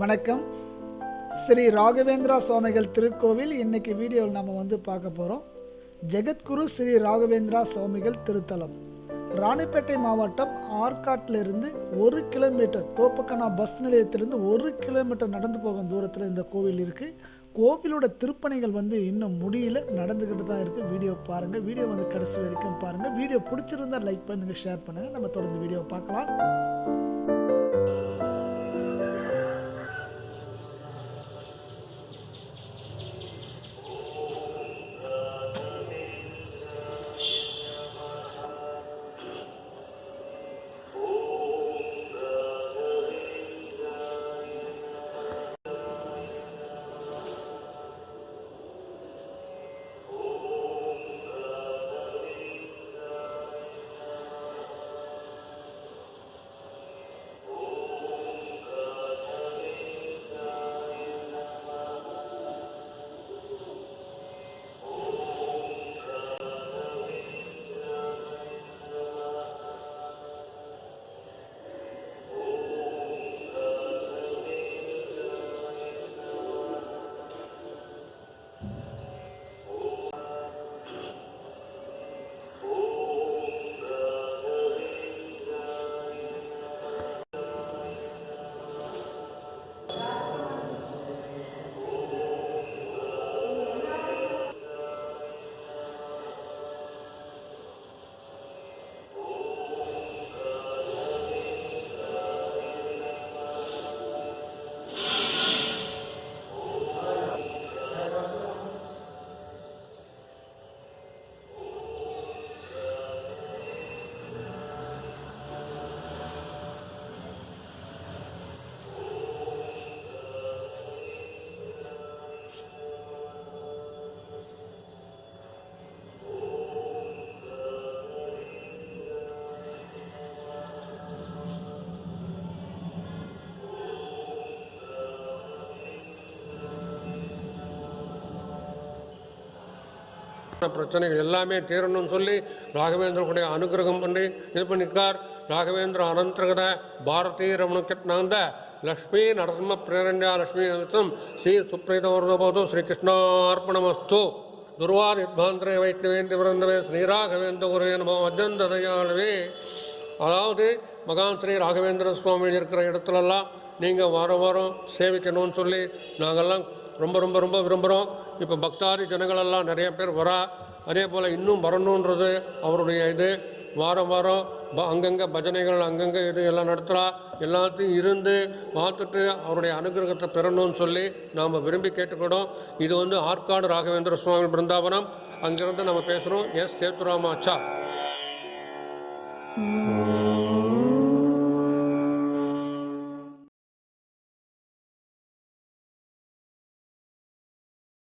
வணக்கம். ஸ்ரீ ராகவேந்திரா சுவாமிகள் திருக்கோவில். இன்னைக்கு வீடியோவில் நம்ம வந்து பார்க்க போகிறோம் ஜெகத்குரு ஸ்ரீ ராகவேந்திரா சுவாமிகள் திருத்தலம். ராணிப்பேட்டை மாவட்டம் ஆற்காட்டிலிருந்து ஒரு கிலோமீட்டர் தோப்பக்கனா பஸ் நிலையத்திலிருந்து ஒரு கிலோமீட்டர் நடந்து போகும் தூரத்தில் இந்த கோவில் இருக்குது கோவிலோட திருப்பணிகள் வந்து இன்னும் முடியல. நடந்துக்கிட்டு தான் இருக்குது வீடியோ பாருங்கள் வீடியோ வந்து கடைசி வரைக்கும் பாருங்கள் வீடியோ பிடிச்சிருந்தா லைக் பண்ணுங்கள் ஷேர் பண்ணுங்கள் நம்ம தொடர்ந்து வீடியோ பார்க்கலாம். பிரச்சனைகள் எல்லாமே தீரணும்னு சொல்லி ராகவேந்திரனுடைய அனுகிரகம் பண்ணி இது பண்ணிக்கார் ராகவேந்திர அனந்தரகத பாரதி ரமணக்கிருஷ்ணாந்த லக்ஷ்மி நரசிம்ம பிரேரண்யா லக்ஷ்மி நிமித்தம் ஸ்ரீ சுப்ரீதவர்தபோது ஸ்ரீகிருஷ்ணார்ப்பணமஸ்து துர்வார் யுத்பாந்திரே வைஷ்ணவேந்தி விரந்தவே ஸ்ரீராகவேந்திர குரே அஜந்த தயாளவே. அதாவது மகான் ஸ்ரீ ராகவேந்திர சுவாமி இருக்கிற இடத்துலலாம் நீங்கள் வாரம் வாரம் சேவிக்கணும்னு சொல்லி நாங்கள்லாம் ரொம்ப ரொம்ப ரொம்ப விரும்புகிறோம் இப்போ பக்தாதி ஜனங்களெல்லாம் நிறைய பேர் வரா அதே போல் இன்னும் வரணுன்றது அவருடைய இது. வாரம் வாரம் ப அங்கங்கே பஜனைகள் அங்கங்கே இது எல்லாம் நடத்துகிறா எல்லாத்தையும் இருந்து பார்த்துட்டு அவருடைய அனுகிரகத்தை பெறணும்னு சொல்லி நாம் விரும்பி கேட்டுக்கிட்டோம் இது வந்து ஆற்காடு ராகவேந்திர சுவாமி பிருந்தாவனம். அங்கிருந்து நம்ம பேசுகிறோம் எஸ். சேத்துராமாச்சா.